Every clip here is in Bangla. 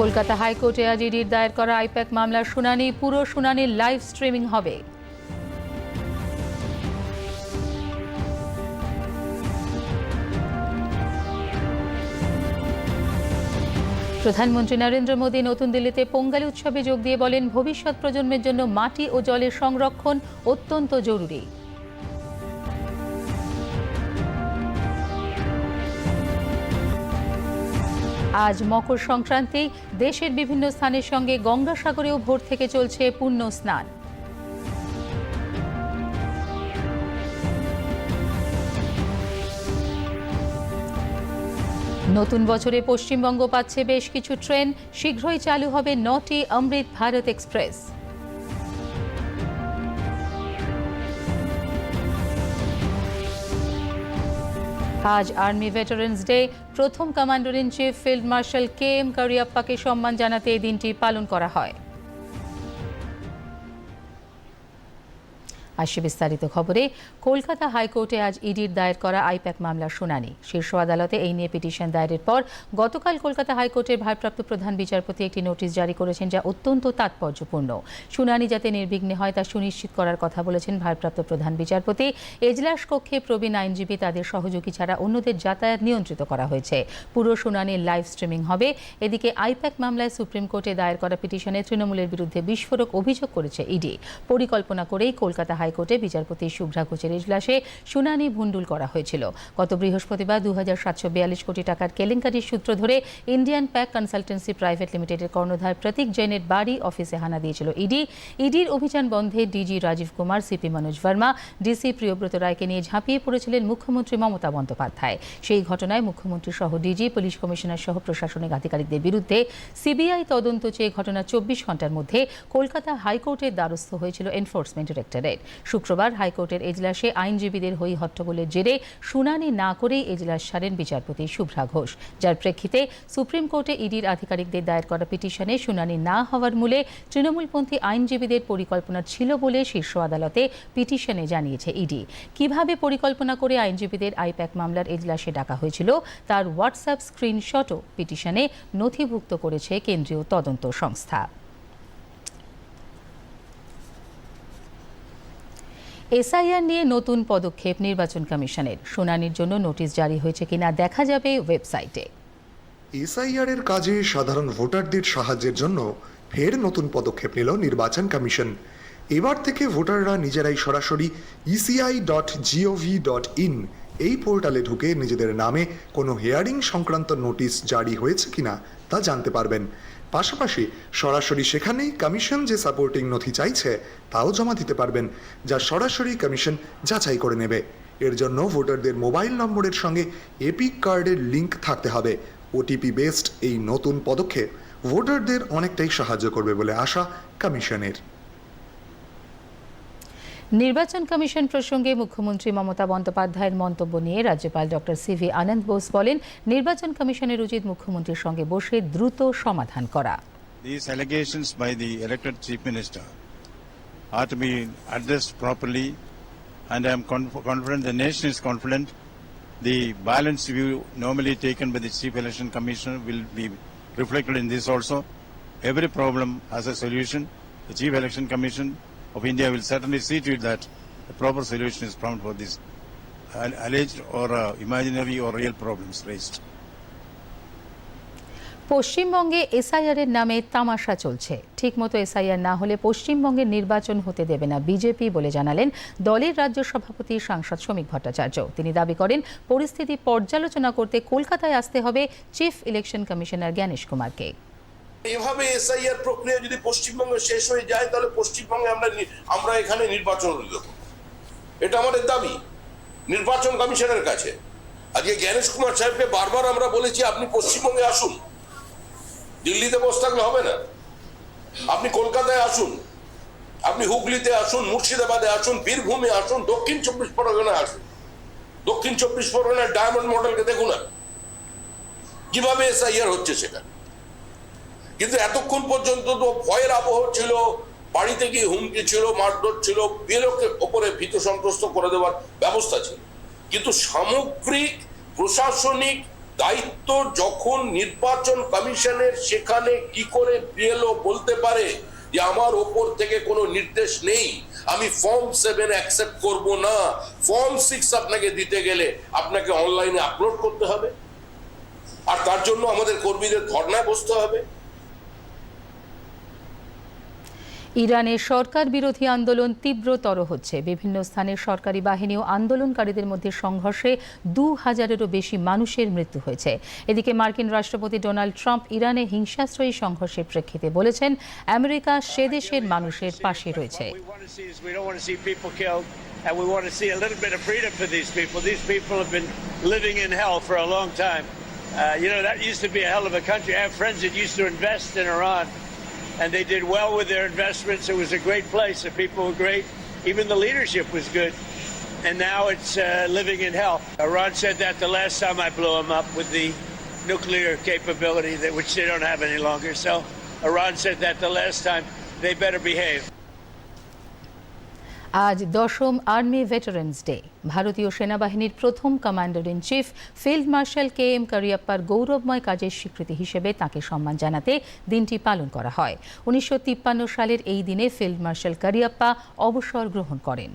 কলকাতা হাইকোর্টে আজ ইডির দায়ের করা আইপ্যাক মামলার শুনানি, পুরো শুনানির লাইভ স্ট্রিমিং হবে। প্রধানমন্ত্রী নরেন্দ্র মোদী নতুন দিল্লিতে পোঙ্গালি উৎসবে যোগ দিয়ে বলেন, ভবিষ্যৎ প্রজন্মের জন্য মাটি ও জলের সংরক্ষণ অত্যন্ত জরুরি। আজ মকর সংক্রান্তি দেশের বিভিন্ন স্থানের সঙ্গে গঙ্গাসাগরেও ভোর থেকে চলছে পুণ্য স্নান। নতুন বছরে পশ্চিমবঙ্গ পাচ্ছে বেশ কিছু ট্রেন, শীঘ্রই চালু হবে নটি অমৃত ভারত এক্সপ্রেস। আজ আর্মি ভেটারেন্স ডে প্রথম commander in chief field marshal K M কারিয়াপ্পাকে সম্মান জানাতে এই দিনটি পালন করা হয়। আসছে বিস্তারিত খবরে, কলকাতা হাইকোর্টে আজ ইডির দায়ের করা আইপ্যাক মামলার শুনানি। শীর্ষ আদালতে এই নিয়ে পিটিশন দায়েরের পর গতকাল কলকাতা হাইকোর্টের ভারপ্রাপ্ত প্রধান বিচারপতি একটি নোটিশ জারি করেছেন যা অত্যন্ত তাৎপর্যপূর্ণ। শুনানি যাতে নির্বিঘ্নে হয় তা সুনিশ্চিত করার কথা বলেছেন ভারপ্রাপ্ত প্রধান বিচারপতি। এজলাস কক্ষে প্রবীণ আইনজীবী তাদের সহযোগী ছাড়া অন্যদের যাতায়াত নিয়ন্ত্রিত করা হয়েছে। পুরো শুনানির লাইভ স্ট্রিমিং হবে। এদিকে আইপ্যাক মামলায় সুপ্রিম কোর্টে দায়ের করা পিটিশনে তৃণমূলের বিরুদ্ধে বিস্ফোরক অভিযোগ করেছে ইডি। পরিকল্পনা করেই কলকাতা হাইকোর্টে বিচারপতি শুভ্রা ঘোষের ইজলাসে শুনানি ভুন্ডুল করা হয়েছিল। গত বৃহস্পতিবার দু হাজার সাতশো বিয়াল্লিশ কোটি টাকার কেলেঙ্কারির সূত্র ধরে ইন্ডিয়ান প্যাক কনসালটেন্সি প্রাইভেট লিমিটেডের কর্ণধার প্রতীক জৈনের বাড়ি অফিসে হানা দিয়েছিল ইডি। ইডির অভিযান বন্ধে DG Rajeev Kumar, CP Manoj Verma, DC Priyabrata রায়কে নিয়ে ঝাঁপিয়ে পড়েছিলেন মুখ্যমন্ত্রী মমতা বন্দ্যোপাধ্যায়। সেই ঘটনায় মুখ্যমন্ত্রী সহ ডিজি, পুলিশ কমিশনার সহ প্রশাসনিক আধিকারিকদের বিরুদ্ধে সিবিআই তদন্ত চেয়ে ঘটনা চব্বিশ ঘণ্টার মধ্যে কলকাতা হাইকোর্টের দ্বারস্থ হয়েছিল এনফোর্সমেন্ট ডিরেক্টরেট। শুক্রবার হাইকোর্টের এজলাসে আইনজীবীদের হই হট্টগোলের জেরে শুনানি না করেই এজলাস সারেন বিচারপতি শুভ্রা ঘোষ, যার প্রেক্ষিতে সুপ্রিম কোর্টে ইডির আধিকারিকদের দায়ের করা পিটিশনে শুনানি না হওয়ার মূলে তৃণমূলপন্থী আইনজীবীদের পরিকল্পনা ছিল বলে শীর্ষ আদালতে পিটিশনে জানিয়েছে ইডি। কীভাবে পরিকল্পনা করে আইনজীবীদের আইপ্যাক মামলার এজলাসে ডাকা হয়েছিল, তার হোয়াটসঅ্যাপ স্ক্রিনশটও পিটিশনে নথিভুক্ত করেছে কেন্দ্রীয় তদন্ত সংস্থা। এসআইআর নিয়ে নতুন পদক্ষেপ নির্বাচন কমিশনের। শুনানির জন্য নোটিশ জারি হয়েছে কিনা দেখা যাবে ওয়েবসাইটে। এসআইআর এর কাজে সাধারণ ভোটারদের সাহায্যের জন্য ফের নতুন পদক্ষেপ নিল নির্বাচন কমিশন। এবার থেকে ভোটাররা নিজেরাই সরাসরি ECI dot gov dot in এই পোর্টালে ঢুকে নিজেদের নামে কোনো হেয়ারিং সংক্রান্ত নোটিশ জারি হয়েছে কিনা তা জানতে পারবেন। পাশাপাশি সরাসরি সেখানেই কমিশন যে সাপোর্টিং নথি চাইছে, তাও জমা দিতে পারবেন, যা সরাসরি কমিশন যাচাই করে নেবে। এর জন্য ভোটারদের মোবাইল নম্বরের সঙ্গে এপিক কার্ডের লিঙ্ক থাকতে হবে। ওটিপি বেসড এই নতুন পদক্ষেপ ভোটারদের অনেকটাই সাহায্য করবে বলে আশা কমিশনের। নির্বাচন কমিশন প্রসঙ্গে মুখ্যমন্ত্রী মমতা বন্দ্যোপাধ্যায়ের মন্তব্য নিয়ে রাজ্যপাল ডক্টর সিভি আনন্দ বোস বলেন নির্বাচন কমিশনের উচিত মুখ্যমন্ত্রীর সঙ্গে বসে দ্রুত সমাধান করা the elected and I am conf- confident, the nation is confident, the balanced view normally taken by the chief election commissioner will be reflected in this also. Every problem has a solution. The chief election commission of India will certainly see to it that a proper solution is found for these alleged or uh, imaginary or real problems raised. পশ্চিমবঙ্গে এসআইআর এর নামে তামাশা চলছে। ঠিকমতো এসআইআর না হলে পশ্চিমবঙ্গের নির্বাচন হতে দেবে না বিজেপি বলে জানালেন দলের রাজ্য সভাপতি সাংসদ শ্রমিক ভট্টাচার্য। তিনি দাবি করেন পরিস্থিতি পর্যালোচনা করতে কলকাতায় আসতে হবে চিফ ইলেকশন কমিশনার জ্ঞানেশ কুমারকে। এভাবে এসআইআর প্রক্রিয়া যদি পশ্চিমবঙ্গে শেষ হয়ে যায়, তাহলে পশ্চিমবঙ্গে আমরা আমরা এখানে নির্বাচন দেব এটা আমাদের দাবি। নির্বাচন কমিশনের কাছে। আজকে জ্ঞানেশ কুমার সাহেবকে বারবার আমরা বলেছি, আপনি পশ্চিমবঙ্গে আসুন। দিল্লিতে বসে থাকলে হবে না। আপনি কলকাতায় আসুন। আপনি হুগলিতে আসুন, মুর্শিদাবাদে আসুন, বীরভূমে আসুন, দক্ষিণ চব্বিশ পরগনায় আসুন। দক্ষিণ চব্বিশ পরগনার ডায়মন্ড মডেলকে দেখুন কীভাবে এসআইআর হচ্ছে সেখানে কিন্তু এতক্ষণ পর্যন্ত তো ভয়ের আবহ ছিল, বাড়িতে গিয়ে হুমকি ছিল, মারধর ছিল বিএলওকে ওপরে ভীত সন্ত্রস্ত করে দেওয়ার ব্যবস্থা ছিল। কিন্তু সামগ্রিক, প্রশাসনিক দায়িত্ব যখন নির্বাচন কমিশনের সেখানে কি করে বিএলও বলতে পারে যে আমার ওপর থেকে কোনো নির্দেশ নেই, আমি ফর্ম সেভেন অ্যাকসেপ্ট করব না, ফর্ম সিক্স আপনাকে দিতে গেলে আপনাকে অনলাইনে আপলোড করতে হবে। আর তার জন্য আমাদের কর্মীদের ধর্নায় বসতে হবে। ইরানে সরকার বিরোধী আন্দোলন তীব্রতর হচ্ছে। বিভিন্ন স্থানে সরকারি বাহিনী ও আন্দোলনকারীদের মধ্যে সংঘর্ষে দু হাজারেরও বেশি মানুষের মৃত্যু হয়েছে। এদিকে মার্কিন রাষ্ট্রপতি ডোনাল্ড ট্রাম্প ইরানে হিংসাশ্রয়ী সংঘর্ষের প্রেক্ষিতে বলেছেন, আমেরিকা সেদেশের মানুষের পাশে রয়েছে। And they did well with their investments. It was a great place. The people were great. Even the leadership was good. And now it's uh, living in hell. Iran said that the last time I blew them up with the nuclear capability, that which they don't have any longer. So Iran said that the last time. They better behave. আজ দশম আর্মি ভেটারেন্স ডে। ভারতীয় সেনাবাহিনীর প্রথম commander in chief, field marshal K M কারিয়াপ্পার গৌরবময় কাজের স্বীকৃতি হিসেবে তাকে সম্মান জানাতে দিনটি পালন করা হয়। উনিশশো তিপ্পান্ন সালের এই দিনে ফিল্ড মার্শাল কারিয়াপ্পা অবসর গ্রহণ করেন।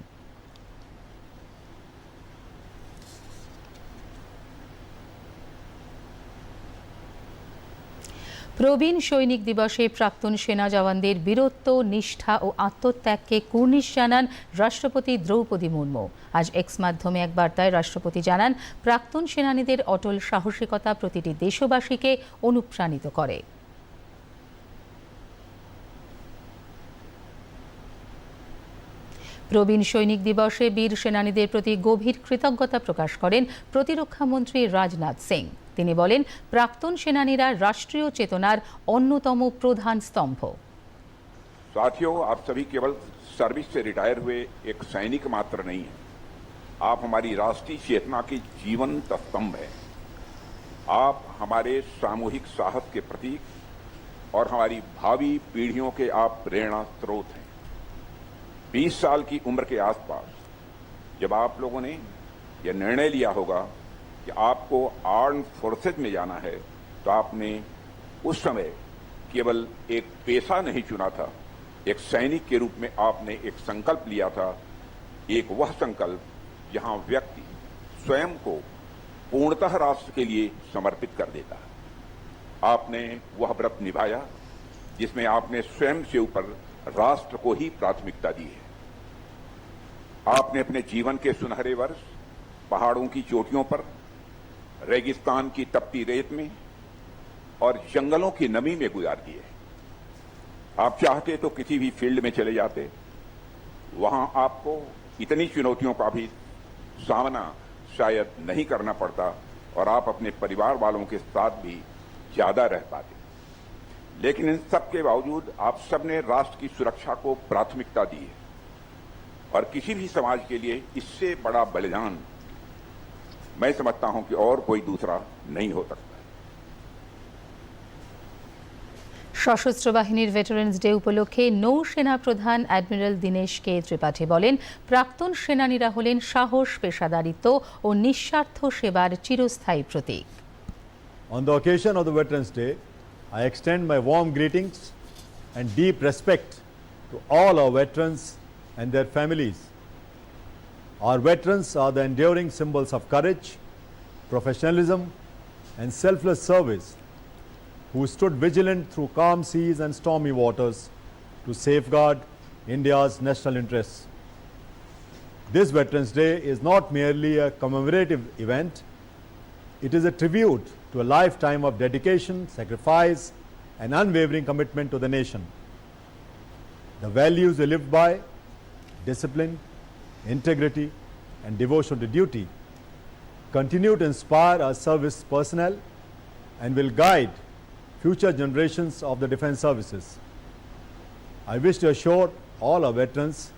প্রবীণ সৈনিক দিবসে প্রাক্তন সেনা জওয়ানদের বীরত্ব, নিষ্ঠা ও আত্মত্যাগকে কুর্নিশ জানান রাষ্ট্রপতি দ্রৌপদী মুর্মু। আজ এক্স মাধ্যমে এক বার্তায় রাষ্ট্রপতি জানান, প্রাক্তন সেনানীদের অটল সাহসিকতা প্রতিটি দেশবাসীকে অনুপ্রাণিত করে। প্রবীণ সৈনিক দিবসে বীর সেনানীদের প্রতি গভীর কৃতজ্ঞতা প্রকাশ করেন প্রতিরক্ষামন্ত্রী রাজনাথ সিং। তিনি বলেন প্রাক্তন সেনানীরা রাষ্ট্রীয় চেতনার অন্যতম প্রধান স্তম্ভ साथियों आप सभी केवल सर्विस से रिटायर हुए एक सैनिक मात्र नहीं है आप हमारी राष्ट्रीय चेतना के जीवंत स्तंभ हैं आप हमारे सामूहिक साहस के प्रतीक और हमारी भावी पीढ़ियों के आप प्रेरणा स्रोत हैं 20 साल की उम्र के आसपास जब आप लोगों ने यह निर्णय लिया होगा कि आपको आर्म फोर्सेज में जाना है तो आपने उस समय केवल एक पेशा नहीं चुना था। एक सैनिक के रूप में आपने एक संकल्प लिया था। एक वह संकल्प जहाँ व्यक्ति स्वयं को पूर्णतः राष्ट्र के लिए समर्पित कर देता है। आपने वह व्रत निभाया, जिसमें आपने स्वयं से ऊपर राष्ट्र को ही प्राथमिकता दी है। आपने अपने जीवन के सुनहरे वर्ष, पहाड़ों की चोटियों पर रेगिस्तान की तपती रेत में और जंगलों की नमी में गुजार दिए। आप चाहते तो किसी भी फ़ील्ड में चले जाते। वहाँ आपको इतनी चुनौतियों का भी सामना शायद नहीं करना पड़ता और आप अपने परिवार वालों के साथ भी ज़्यादा रह पाते। लेकिन इन सब के बावजूद आप सबने राष्ट्र की सुरक्षा को प्राथमिकता दी है और किसी भी समाज के लिए इससे बड़ा बलिदान मैं समझता हूं कि और कोई दूसरा नहीं हो सकता সশস্ত্র বাহিনীর ভেটারেন্স ডে উপলক্ষে নৌসেনা প্রধান অ্যাডমিরাল দীনেশ কে ত্রিপাঠী বলেন প্রাক্তন সেনানীরা হলেন সাহস পেশাদারিত্ব ও নিঃস্বার্থ সেবার চিরস্থায়ী প্রতীক On the occasion of the Veterans Day, I extend my warm greetings and deep respect to all our veterans and their families. Our veterans are the enduring symbols of courage, professionalism, and selfless service who stood vigilant through calm seas and stormy waters to safeguard India's national interests. This Veterans Day is not merely a commemorative event, it is a tribute to a lifetime of dedication, sacrifice, and unwavering commitment to the nation. The values we live by discipline, integrity, and devotion to duty continue to inspire our service personnel and will guide future generations of the defense services. I wish to assure all our veterans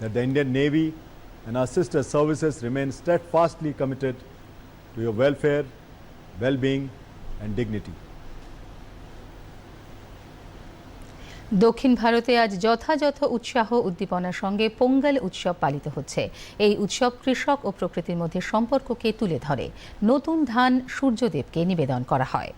that the Indian Navy and our sister services remain steadfastly committed to your welfare, well being, and dignity. দক্ষিণ ভারতে আজ যথাযথ উৎসাহ উদ্দীপনার সঙ্গে পোঙ্গাল উৎসব পালিত হচ্ছে। এই উৎসব কৃষক ও প্রকৃতির মধ্যে সম্পর্ককে তুলে ধরে। নতুন ধান সূর্যদেবকে নিবেদন করা হয়।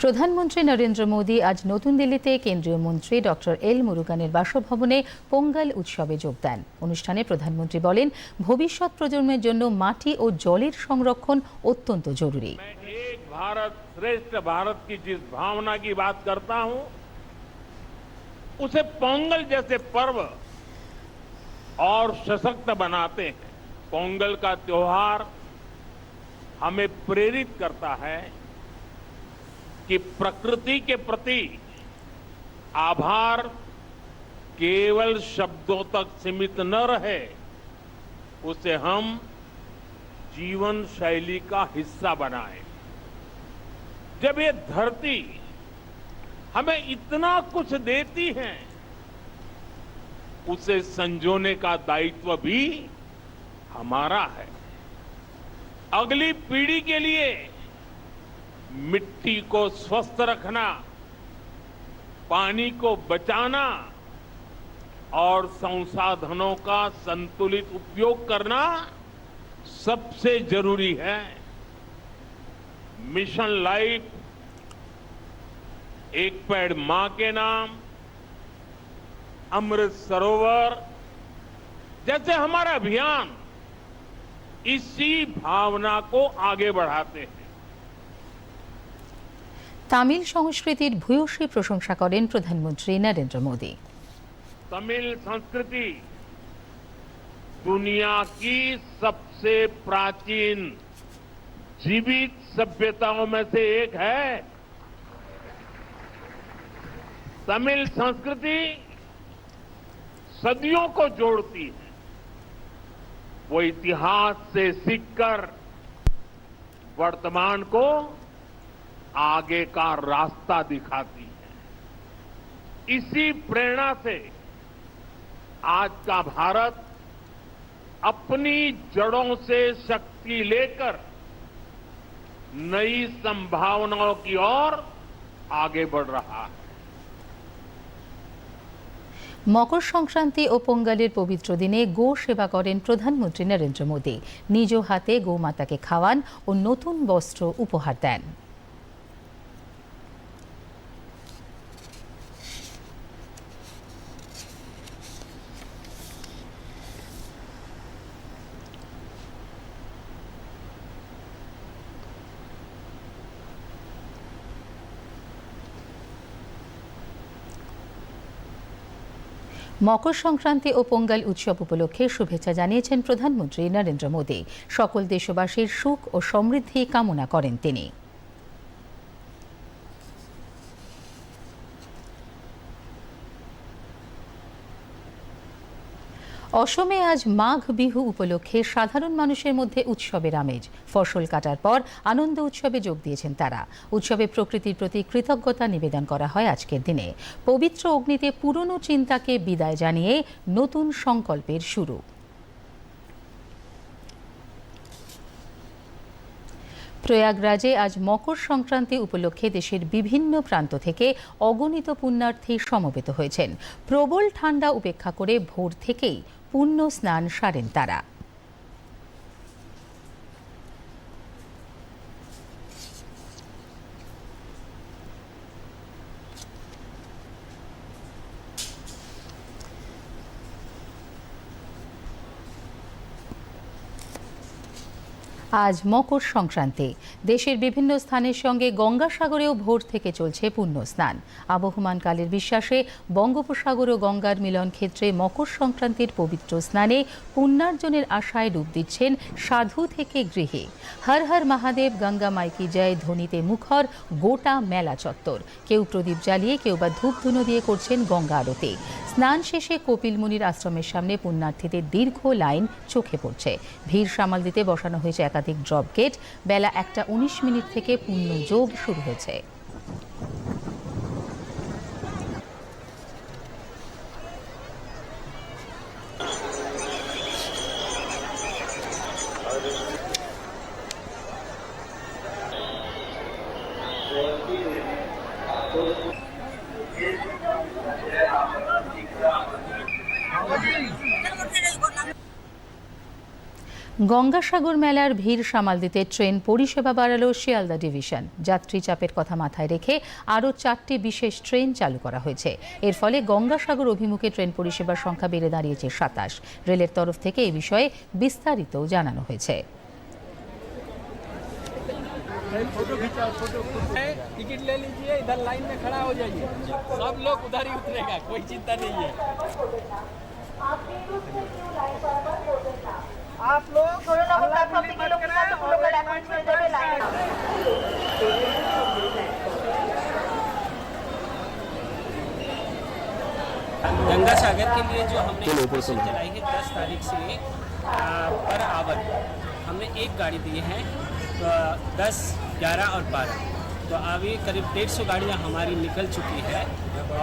প্রধানমন্ত্রী নরেন্দ্র মোদী আজ নতুন দিল্লিতে কেন্দ্রীয় মন্ত্রী ডক্টর এল মুরুগানের বাসভবনে পোঙ্গল উৎসবে যোগ দেন অনুষ্ঠানে প্রধানমন্ত্রী বলেন ভবিষ্যৎ প্রজন্মের জন্য মাটি ও জলের সংরক্ষণ অত্যন্ত জরুরি मैं एक भारत श्रेष्ठ भारत की जिस भावना की बात करता हूं उसे पोंगल जैसे पर्व और सशक्त बनाते हैं पोंगल का त्योहार हमें प्रेरित करता है कि प्रकृति के प्रति आभार केवल शब्दों तक सीमित न रहे, उसे हम जीवन शैली का हिस्सा बनाए। जब ये धरती हमें इतना कुछ देती है, उसे संजोने का दायित्व भी हमारा है। अगली पीढ़ी के लिए मिट्टी को स्वस्थ रखना, पानी को बचाना और संसाधनों का संतुलित उपयोग करना सबसे ज़रूरी है। मिशन लाइफ, एक पेड़ माँ के नाम, अमृत सरोवर, जैसे हमारा अभियान इसी भावना को आगे बढ़ाते हैं। তামিল সংস্কৃতির ভূয়সী প্রশংসা করেন প্রধানমন্ত্রী নরেন্দ্র মোদী तमिल संस्कृति दुनिया की सबसे प्राचीन जीवित सभ्यताओं में से एक है तमिल संस्कृति सदियों को जोड़ती है वो इतिहास से सीखकर वर्तमान को आगे का रास्ता दिखाती है इसी प्रेरणा से आज का भारत अपनी जड़ों से शक्ति लेकर नई संभावनाओं की ओर आगे बढ़ रहा है মকর সংক্রান্তি ও পোঙ্গলের পবিত্র দিনে গো সেবা করেন প্রধানমন্ত্রী নরেন্দ্র মোদী নিজ হাতে গোমাতাকে খাওয়ান ও নতুন বস্ত্র উপহার দেন মকর সংক্রান্তি ও পোঙ্গাল উৎসব উপলক্ষে শুভেচ্ছা জানিয়েছেন প্রধানমন্ত্রী নরেন্দ্র মোদী। সকল দেশবাসীর সুখ ও সমৃদ্ধি কামনা করেন তিনি। অসমে আজ মাঘ বিহু উপলক্ষে সাধারণ মানুষের মধ্যে উৎসবের আমেজ। ফসল কাটার পর আনন্দ উৎসবে যোগ দিয়েছেন তারা। উৎসবে প্রকৃতির প্রতি কৃতজ্ঞতা নিবেদন করা হয় আজকের দিনে। পবিত্র অগ্নিতে পুরনো চিন্তাকে বিদায় জানিয়ে নতুন সংকল্পের শুরু। প্রয়াগরাজে আজ মকর সংক্রান্তি উপলক্ষে দেশের বিভিন্ন প্রান্ত থেকে অগণিত পুণ্যার্থী সমবেত হয়েছেন। প্রবল ঠান্ডা উপেক্ষা করে ভোর থেকেই পুণ্য স্নান সারেন তারা। আজ মকর সংক্রান্তি। দেশের বিভিন্ন স্থানের সঙ্গে গঙ্গাসাগরেও ভোর থেকে চলছে পুণ্য স্নান। আবহমান কালের বিশ্বাসে বঙ্গোপসাগর ও গঙ্গার মিলন ক্ষেত্রে মকর সংক্রান্তির পবিত্র স্নানে পুণ্যার্জনের আশায় ডুব দিচ্ছেন সাধু থেকে গৃহে। হর হর মহাদেব, গঙ্গা মাইকি জয়, ধ্বনিতে মুখর, গোটা মেলা চত্বর। কেউ প্রদীপ জ্বালিয়ে, কেউ বা ধূপ ধুনো দিয়ে করছেন গঙ্গা আরতি। স্নান শেষে কপিল মুনির আশ্রমের সামনে পুণ্যার্থীদের দীর্ঘ লাইন চোখে পড়ছে। ভিড় সামাল দিতে বসানো হয়েছে একাধিক ড্রপ গেট বেলা একটা উনিশ মিনিট থেকে পূর্ণ যোগ শুরু হয়েছে। গঙ্গাসাগর মেলার ভিড় সামাল দিতে ট্রেন পরিষেবা বাড়ালো শিয়ালদা ডিভিশন যাত্রী চাপের কথা মাথায় রেখে আরও চারটি বিশেষ ট্রেন চালু করা হয়েছে এর ফলে গঙ্গাসাগর অভিমুখে ট্রেন পরিষেবার সংখ্যা বেড়ে দাঁড়িয়েছে সাতাশ রেলের তরফ থেকে এই বিষয়ে বিস্তারিত জানানো হয়েছে टिकट ले लीजिए इधर लाइन में खड़ा हो जाइए सब लोग उधर ही उतरेगा कोई चिंता नहीं है आप लोग जाएँ। गंगा सागर के लिए जो हमने स्पेशल चलाई है दस तारीख से पर आवर। हमने एक गाड़ी दी है तो दस ग्यारह और बारह। तो अभी करीब डेढ़ सौ गाड़ियाँ हमारी निकल चुकी है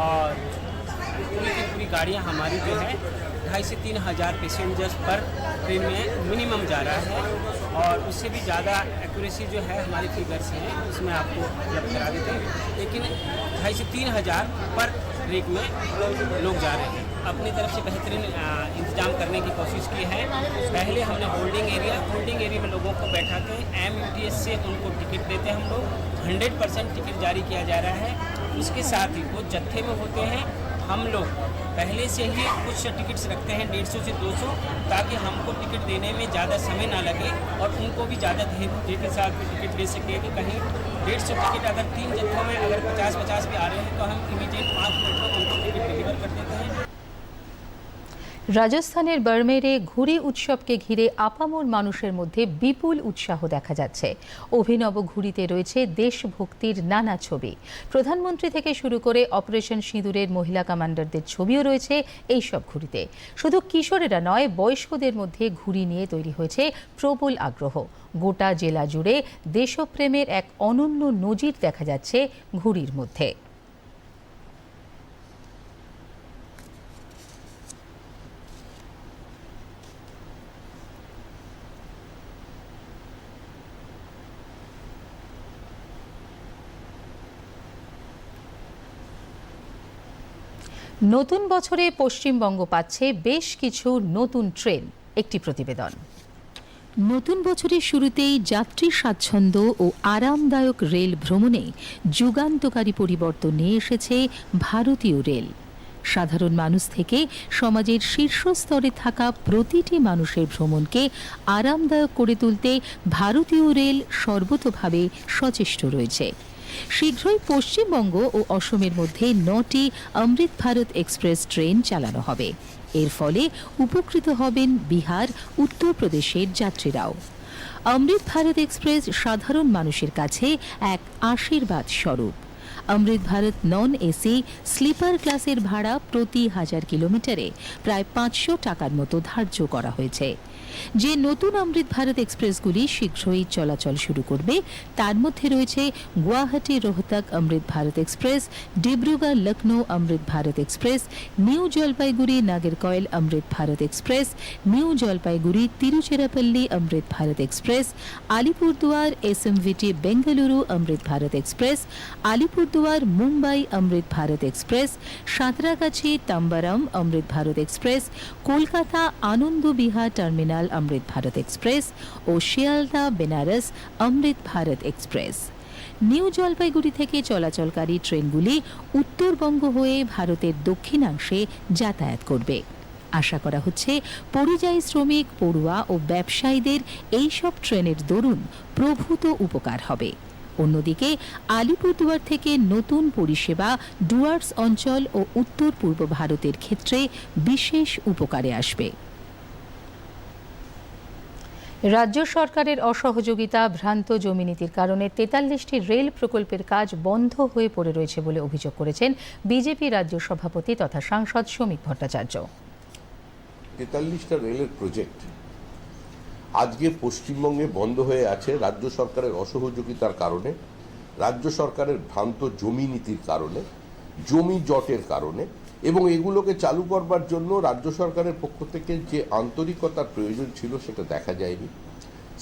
और पूरी की पूरी गाड़ियाँ हमारी जो है ढाई से तीन हज़ार पैसेंजर्स पर ट्रेन में मिनिमम जा रहा है और उससे भी ज़्यादा एक्यूरेसी जो है हमारी फिगर्स हैं, उसमें आपको उपलब्ध करा देते हैं। लेकिन ढाई से तीन हज़ार पर ट्रेक में लोग जा रहे हैं। अपनी तरफ़ से बेहतरीन इंतज़ाम करने की कोशिश की है। पहले हमने होल्डिंग एरिया होल्डिंग एरिया में लोगों को बैठा के एम से उनको टिकट देते हैं हम लोग। हंड्रेड परसेंट टिकट जारी किया जा रहा है। उसके साथ ही वो जत्थे में होते हैं। हम लोग पहले से ही कुछ टिकट्स रखते हैं, डेढ़ सौ से दो सौ, ताकि हमको टिकट देने में ज़्यादा समय ना लगे और उनको भी ज़्यादा धीरे के साथ टिकट दे सके। कि कहीं डेढ़ सौ टिकट अगर तीन जत्थों में अगर पचास पचास भी आ रहे हैं तो हम इमीडिएट पाँच मिनट में उनको टिकट डिलीवर कर देते हैं। রাজস্থানের বার্মেরে ঘুড়ি উৎসবকে ঘিরে আপামর মানুষের মধ্যে বিপুল উৎসাহ দেখা যাচ্ছে। অভিনব ঘুড়িতে রয়েছে দেশভক্তির নানা ছবি। প্রধানমন্ত্রী থেকে শুরু করে অপারেশন সিঁদুরের মহিলা কমান্ডারদের ছবিও রয়েছে এই সব ঘুড়িতে। শুধু কিশোরেরা নয়, বয়স্কদের মধ্যে ঘুড়ি নিয়ে তৈরি হয়েছে প্রবল আগ্রহ। গোটা জেলা জুড়ে দেশপ্রেমের এক অনন্য নজির দেখা যাচ্ছে ঘুড়ির মধ্যে। নতুন বছরে পশ্চিমবঙ্গ পাচ্ছে বেশ কিছু নতুন ট্রেন, একটি প্রতিবেদন। নতুন বছরের শুরুতেই যাত্রী স্বাচ্ছন্দ্য ও আরামদায়ক রেল ভ্রমণে যুগান্তকারী পরিবর্তন নিয়ে এসেছে ভারতীয় রেল। সাধারণ মানুষ থেকে সমাজের শীর্ষস্তরে থাকা প্রতিটি মানুষের ভ্রমণকে আরামদায়ক করে তুলতে ভারতীয় রেল সর্বতোভাবে সচেষ্ট রয়েছে। শীঘ্রই পশ্চিমবঙ্গ ও অসমের মধ্যে নটি অমৃত ভারত এক্সপ্রেস ট্রেন চালানো হবে। এর ফলে উপকৃত হবেন বিহার উত্তরপ্রদেশের যাত্রীরাও। অমৃত ভারত এক্সপ্রেস সাধারণ মানুষের কাছে এক আশীর্বাদ স্বরূপ। Amrit Bharat non AC sleeper ক্লাসের ভাড়া প্রতি হাজার কিলোমিটারে প্রায় পাঁচশো টাকার মতো ধার্য করা হয়েছে। যে নতুন অমৃত ভারত এক্সপ্রেসগুলি শীঘ্রই চলাচল শুরু করবে, তার মধ্যে রয়েছে Guwahati Rohtak Amrit Bharat express, Dibrugarh Lucknow Amrit Bharat express, New Jalpaiguri Nagercoil Amrit Bharat express, New Jalpaiguri Tiruchirappalli Amrit Bharat express, Alipurduar SMVT Bengaluru Amrit Bharat express Alipurduar Mumbai Amrit Bharat express, Santragachi Tambaram Amrit Bharat express, Kolkata Anand Vihar terminal Amrit Bharat express ও শিয়ালদা বেনারস অমৃত ভারত এক্সপ্রেস। নিউ জলপাইগুড়ি থেকে চলাচলকারী ট্রেনগুলি উত্তরবঙ্গ হয়ে ভারতের দক্ষিণাংশে যাতায়াত করবে। আশা করা হচ্ছে পরিযায়ী শ্রমিক, পড়ুয়া ও ব্যবসায়ীদের এইসব ট্রেনের দরুন প্রভূত উপকার হবে। অন্যদিকে, আলিপুরদুয়ার থেকে নতুন পরিষেবা ডুয়ার্স অঞ্চল ও উত্তর পূর্ব ভারতের ক্ষেত্রে বিশেষ উপকারে আসবে। রাজ্য সরকারের অসহযোগিতা ভ্রান্ত জমি নীতির কারণে তেতাল্লিশটি রেল প্রকল্পের কাজ বন্ধ হয়ে পড়ে রয়েছে বলে অভিযোগ করেছেন বিজেপি রাজ্য সভাপতি তথা সাংসদ শ্রমিক ভট্টাচার্য। তেতাল্লিশটা রেলের প্রজেক্ট আজকে পশ্চিমবঙ্গে বন্ধ হয়ে আছে রাজ্য সরকারের অসহযোগিতার কারণে, রাজ্য সরকারের ভ্রান্ত জমি নীতির কারণে, জমি জটের কারণে, এবং এগুলোকে চালু করবার জন্য রাজ্য সরকারের পক্ষ থেকে যে আন্তরিকতার প্রয়োজন ছিল সেটা দেখা যায়নি।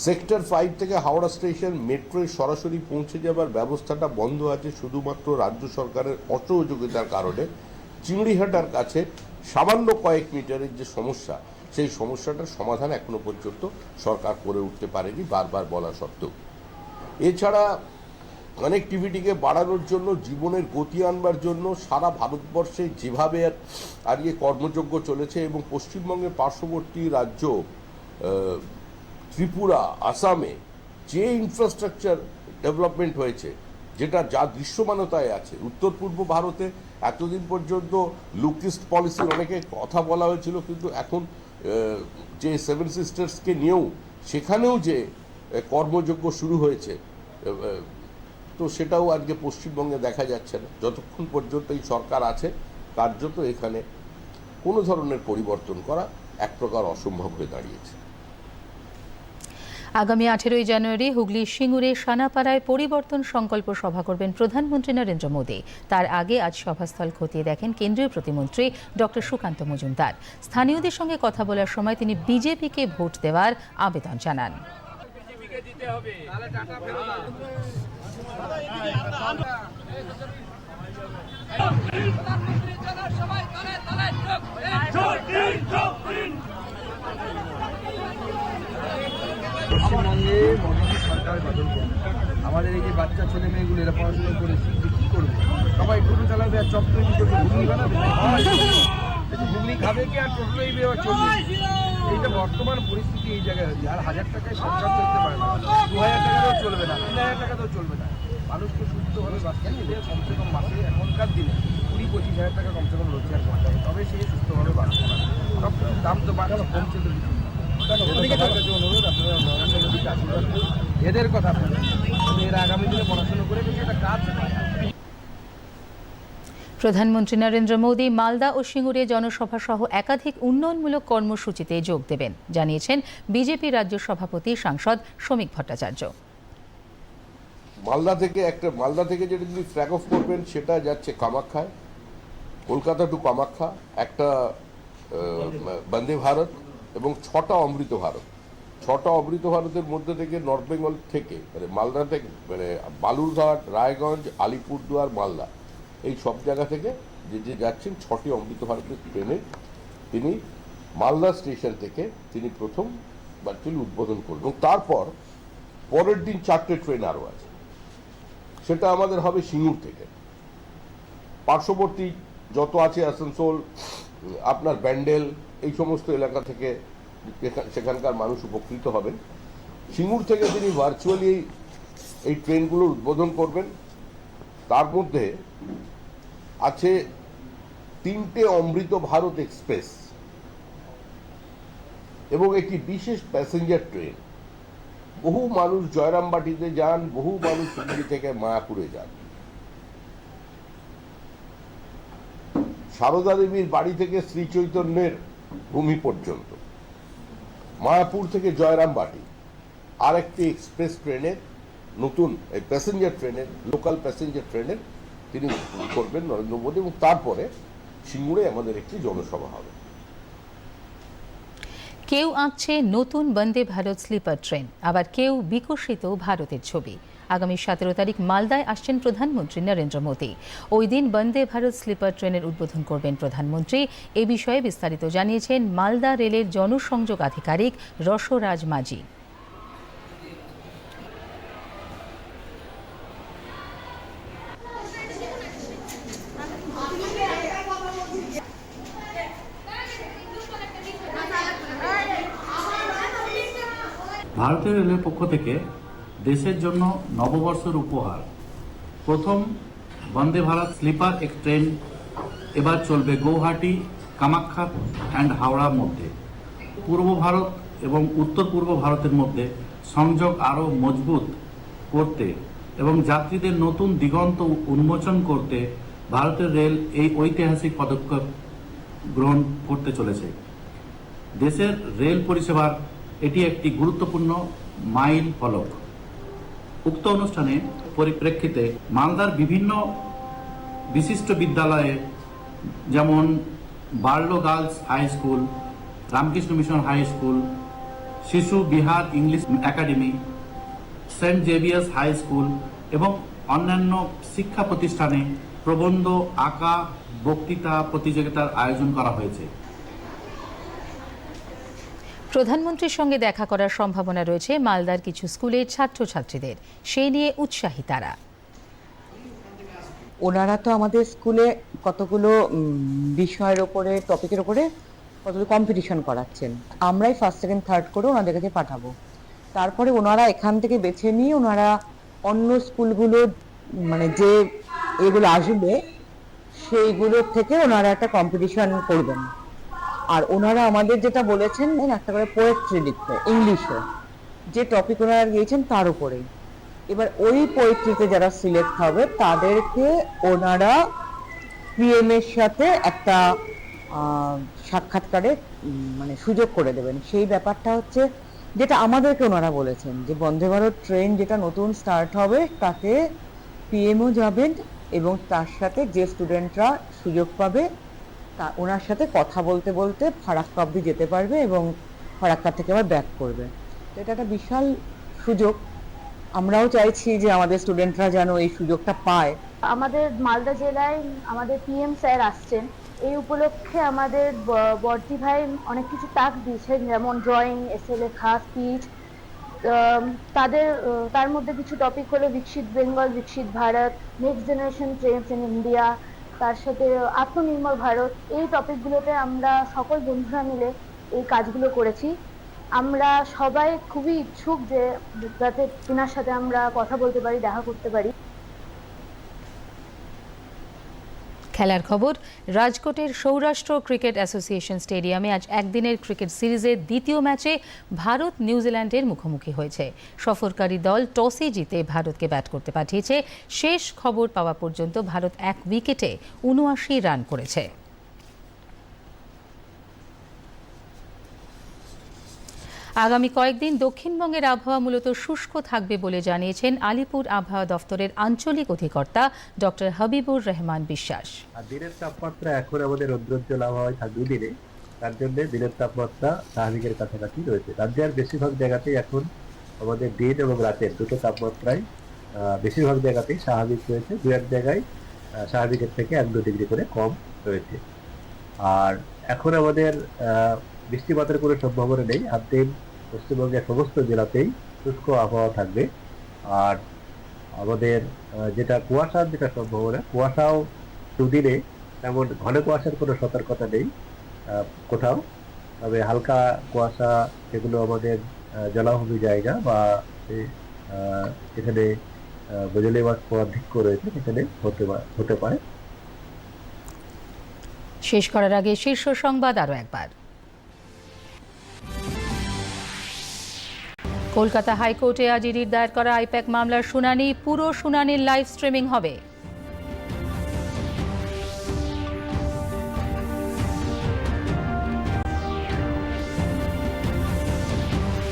সেক্টর ফাইভ থেকে হাওড়া স্টেশন মেট্রোয় সরাসরি পৌঁছে যাবার ব্যবস্থাটা বন্ধ আছে শুধুমাত্র রাজ্য সরকারের অসহযোগিতার কারণে। চিংড়িহাটার কাছে সামান্য কয়েক মিটারের যে সমস্যা সেই সমস্যাটার সমাধান এখনও পর্যন্ত সরকার করে উঠতে পারেনি বারবার বলা সত্ত্বেও। এছাড়া কানেক্টিভিটিকে বাড়ানোর জন্য, জীবনের গতি আনবার জন্য সারা ভারতবর্ষে যেভাবে আজকে কর্মযোগ্য চলেছে এবং পশ্চিমবঙ্গের পার্শ্ববর্তী রাজ্য ত্রিপুরা, আসামে যে ইনফ্রাস্ট্রাকচার ডেভেলপমেন্ট হয়েছে, যেটা যা দৃশ্যমানতায় আছে, উত্তর পূর্ব ভারতে এতদিন পর্যন্ত লুকিস্ট পলিসি অনেকে কথা বলা হয়েছিল, কিন্তু এখন যে সেভেন সিস্টার্সকে নিয়েও সেখানেও যে কর্মযজ্ঞ শুরু হয়েছে তো সেটাও আজকে পশ্চিমবঙ্গে দেখা যাচ্ছে না। যতক্ষণ পর্যন্ত এই সরকার আছে, কার্যত এখানে কোনো ধরনের পরিবর্তন করা এক প্রকার অসম্ভব হয়ে দাঁড়িয়েছে। আগামী আঠেরোই জানুয়ারি হুগলির সিঙ্গুরে সানাপাড়ায় পরিবর্তন সংকল্প সভা করবেন প্রধানমন্ত্রী নরেন্দ্র মোদী। তার আগে আজ সভাস্থল খতিয়ে দেখেন কেন্দ্রীয় প্রতিমন্ত্রী ডক্টর সুকান্ত মজুমদার। স্থানীয়দের সঙ্গে কথা বলার সময় তিনি বিজেপিকে ভোট দেওয়ার আবেদন জানান। পশ্চিমবঙ্গে মোদী সরকার গঠন করবে আমাদের এই যে বাচ্চা ছেলে মেয়েগুলো এরা পড়াশোনা করে শিখবে কী করবে? সবাই টোটো চালাবে আর চপ তৈরি করবে ঘুগনি বানাবে? একটু ঘুগনি খাবে কি আর টোটো এই বেরোয় চলবে? এইটা বর্তমান পরিস্থিতি এই জায়গায় হচ্ছে আর হাজার টাকায় সংসার চলতে পারে না। দু হাজার টাকাতেও চলবে না তিন হাজার টাকাতেও চলবে না। মানুষকে সুস্থভাবে বাঁচতে গেলে কমসে কম মাসে এখনকার দিনে কুড়ি পঁচিশ হাজার টাকা কমসে কম রোজগার করতে হবে। তবে সে সুস্থভাবে বাঁচতে পারে। সব দাম তো বাড়ছে কমছে তো কিছু এদের কথা এরা আগামী দিনে পড়াশোনা করে কিছু একটা কাজ প্রধানমন্ত্রী নরেন্দ্র মোদী মালদা ও সিঙ্গুরে জনসভা সহ একাধিক উন্নয়নমূলক কর্মসূচিতে যোগ দেবেন জানিয়েছেন বিজেপি রাজ্য সভাপতি সাংসদ শ্রমিক ভট্টাচার্য। মালদা থেকে একটা মালদা থেকে যেটা যদি ফ্ল্যাগ অফ করবেন সেটা যাচ্ছে কামাখ্যায়। কলকাতা টু কামাখ্যা একটা বন্দে ভারত। এবং ছটা অমৃত ভারত। ছটা অমৃত ভারতের মধ্যে থেকে নর্থ বেঙ্গল থেকে মানে মালদা থেকে মানে বালুরঘাট, রায়গঞ্জ, আলিপুরদুয়ার, মালদা, এই সব জায়গা থেকে যে যে যাচ্ছেন, ছটি অমৃত ভারতের ট্রেনে তিনি মালদা স্টেশন থেকে তিনি প্রথম ভার্চুয়ালি উদ্বোধন করবেন। এবং তারপর পরের দিন চারটে ট্রেন আরও আছে। সেটা আমাদের হবে সিঙ্গুর থেকে। পার্শ্ববর্তী যত আছে আসানসোল, আপনার ব্যান্ডেল এই সমস্ত এলাকা থেকে সেখানকার মানুষ উপকৃত হবেন। সিঙ্গুর থেকে তিনি ভার্চুয়ালি এই ট্রেনগুলোর উদ্বোধন করবেন। তার মধ্যে আছে তিনটে অমৃত ভারত এক্সপ্রেস এবং একটি বিশেষ প্যাসেঞ্জার ট্রেন। বহু মানুষ জয়রামবাটিতে যান, বহু মানুষ হুগলি থেকে মায়াপুরে যান। সারদা দেবীর বাড়ি থেকে শ্রী চৈতন্যের ভূমি পর্যন্ত। মায়াপুর থেকে জয়রামবাটি আর একটি এক্সপ্রেস ট্রেনের নতুন এই প্যাসেঞ্জার ট্রেনের লোকাল প্যাসেঞ্জার ট্রেনের তিনি করবেন নরেন্দ্র মোদী এবং তারপরে সিঙ্গুরে আমাদের একটি জনসভা হবে। কেউ আঁকছে নতুন বন্দে ভারত স্লিপার ট্রেন, আবার কেউ বিকশিত ভারতের ছবি। আগামী সতেরো তারিখ মালদায় আসছেন প্রধানমন্ত্রী নরেন্দ্র মোদী। ওই দিন বন্দে ভারত স্লিপার ট্রেনের উদ্বোধন করবেন প্রধানমন্ত্রী। এ বিষয়ে বিস্তারিত জানিয়েছেন মালদা রেলের জনসংযোগ আধিকারিক রসরাজ মাঝি। ভারতীয় রেলের পক্ষ থেকে দেশের জন্য নববর্ষের উপহার। প্রথম বন্দে ভারত স্লিপার এক ট্রেন এবার চলবে গৌহাটি, কামাখ্যা অ্যান্ড হাওড়ার মধ্যে। পূর্ব ভারত এবং উত্তর পূর্ব ভারতের মধ্যে সংযোগ আরও মজবুত করতে এবং যাত্রীদের নতুন দিগন্ত উন্মোচন করতে ভারতের রেল এই ঐতিহাসিক পদক্ষেপ গ্রহণ করতে চলেছে। দেশের রেল পরিষেবার এটি একটি গুরুত্বপূর্ণ মাইল ফলক উক্ত অনুষ্ঠানে পরিপ্রেক্ষিতে মালদার বিভিন্ন বিশিষ্ট বিদ্যালয়ে যেমন Barlow girls high school, Ramakrishna mission high school, Shishu Vihar English academy, saint Xavier's high school এবং অন্যান্য শিক্ষা প্রতিষ্ঠানে প্রবন্ধ, আঁকা, বক্তৃতা প্রতিযোগিতার আয়োজন করা হয়েছে। প্রধানমন্ত্রীর সঙ্গে দেখা করার সম্ভাবনা রয়েছে মালদার কিছু স্কুলের ছাত্রছাত্রীদের। সেই নিয়ে উৎসাহী তারা। ওনারা তো আমাদের স্কুলে কতগুলো বিষয়ের ওপরে টপিকের ওপরে কতগুলো কম্পিটিশন করাচ্ছেন। আমরাই ফার্স্ট সেকেন্ড থার্ড করে ওনাদের কাছে পাঠাবো। তারপরে ওনারা এখান থেকে বেছে নিয়ে ওনারা অন্য স্কুলগুলো মানে যে এগুলো আসবে, সেইগুলোর থেকে ওনারা একটা কম্পিটিশন করবেন। আর ওনারা আমাদের যেটা বলেছেন একটা করে পোয়েট্রি লিখতে ইংলিশে যে টপিক ওনারা গিয়েছেন তার উপরেই। এবার ওই পোয়েট্রিতে যারা সিলেক্ট হবে, তাদেরকে ওনারা পিএম এর সাথে একটা সাক্ষাৎকারে মানে সুযোগ করে দেবেন। সেই ব্যাপারটা হচ্ছে, যেটা আমাদেরকে ওনারা বলেছেন, যে বন্দে ভারত ট্রেন যেটা নতুন স্টার্ট হবে, তাতে পিএমও যাবেন এবং তার সাথে যে স্টুডেন্টরা সুযোগ পাবে তা ওনার সাথে কথা বলতে বলতে ফারাক্কা অব্দি যেতে পারবে এবং ফারাক্কা থেকে আবার ব্যাক করবে। তো এটা একটা বিশাল সুযোগ। আমরাও চাইছি যে আমাদের স্টুডেন্টরা যেন এই সুযোগটা পায়। আমাদের মালদা জেলায় আমাদের পিএম স্যার আসছেন। এই উপলক্ষে আমাদের ব- বর্দি ভাই অনেক কিছু তাক দিয়েছেন, যেমন ড্রয়িং এসে লেখা স্পিচ তাদের তার মধ্যে কিছু টপিক হলো Viksit Bengal Viksit Bharat next generation trends in India তার সাথে আত্মনির্ভর ভারত, এই টপিকগুলোতে আমরা সকল বন্ধুরা মিলে এই কাজগুলো করেছি। আমরা সবাই খুবই ইচ্ছুক যে যাতে তিনার সাথে আমরা কথা বলতে পারি, দেখা করতে পারি। খেলার খবর, রাজকোটের সৌরাষ্ট্র ক্রিকেট অ্যাসোসিয়েশন স্টেডিয়ামে আজ একদিনের ক্রিকেট সিরিজের দ্বিতীয় ম্যাচে ভারত নিউজিল্যান্ডের মুখোমুখি হয়েছে। সফরকারী দল টসে জিতে ভারতকে ব্যাট করতে পাঠিয়েছে। শেষ খবর পাওয়া পর্যন্ত ভারত এক উইকেটে উনআশি রান করেছে। আগামী কয়েকদিন দক্ষিণবঙ্গের আবহাওয়া মূলত শুষ্ক থাকবে বলে জানিয়েছেন আলিপুর আবহাওয়া দফতরের আঞ্চলিক অধিকর্তা ডক্টর হাবিবুর রহমান বিশ্বাস। দিনের তাপমাত্রা এখন আমাদের রৌদ্রোজ্জ্বল আবহাওয়ায় থাকবে দিনে তার জন্য দিনের তাপমাত্রা স্বাভাবিকের কাছাকাছি রয়েছে। রাজ্যের বেশিরভাগ জায়গাতেই এখন আমাদের দিন এবং রাতের দুটো তাপমাত্রাই আহ, বেশিরভাগ জায়গাতেই স্বাভাবিক রয়েছে। দু এক জায়গায় স্বাভাবিকের থেকে এক দু ডিগ্রি করে কম রয়েছে। আর এখন আমাদের বৃষ্টিপাতের কোনো সম্ভাবনা নেই। আর দিন পশ্চিমবঙ্গের সমস্ত জেলাতেই শুষ্ক আবহাওয়া থাকবে। আর আমাদের যেটা কুয়াশার যেটা সম্ভাবনা কুয়াশাও দুদিনে তেমন ঘন কুয়াশার কোনো সতর্কতা নেই কোথাও। তবে হালকা কুয়াশা যেগুলো আমাদের জলাভূমি জায়গা বা এখানে বজলি বাষ্প অধিক্য রয়েছে, সেখানে হতে হতে পারে। শেষ করার আগে শীর্ষ সংবাদ আরও একবার। কলকাতা হাইকোর্টে আজ ইডির দায়ের করা আইপ্যাক মামলার শুনানি, পুরো শুনানির লাইভ স্ট্রিমিং হবে।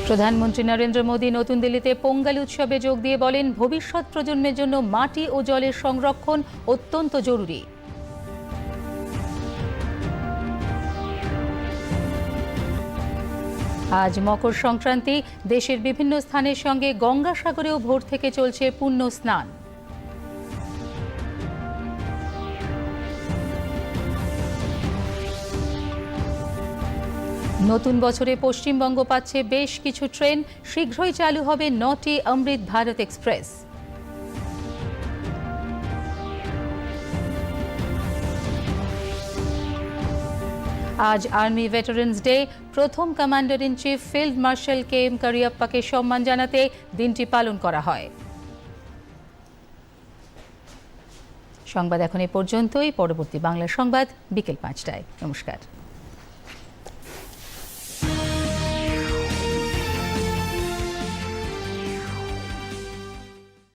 প্রধানমন্ত্রী নরেন্দ্র মোদী নতুন দিল্লিতে পোঙ্গাল উৎসবে যোগ দিয়ে বলেন, ভবিষ্যৎ প্রজন্মের জন্য মাটি ও জলের সংরক্ষণ অত্যন্ত জরুরি। আজ মকর সংক্রান্তি দেশের বিভিন্ন স্থানের সঙ্গে গঙ্গাসাগরেও ভোর থেকে চলছে পুণ্য স্নান। নতুন বছরে পশ্চিমবঙ্গ পাচ্ছে বেশ কিছু ট্রেন, শীঘ্রই চালু হবে নটি অমৃত ভারত এক্সপ্রেস। আজ আর্মি ভেটারেন্স ডে, প্রথম commander in chief field marshal K M কারিয়াপ্পাকে সম্মান জানাতে দিনটি পালন করা হয়। সংবাদ এখন এ পর্যন্তই। পরবর্তী বাংলা সংবাদ বিকেল পাঁচটায়। নমস্কার।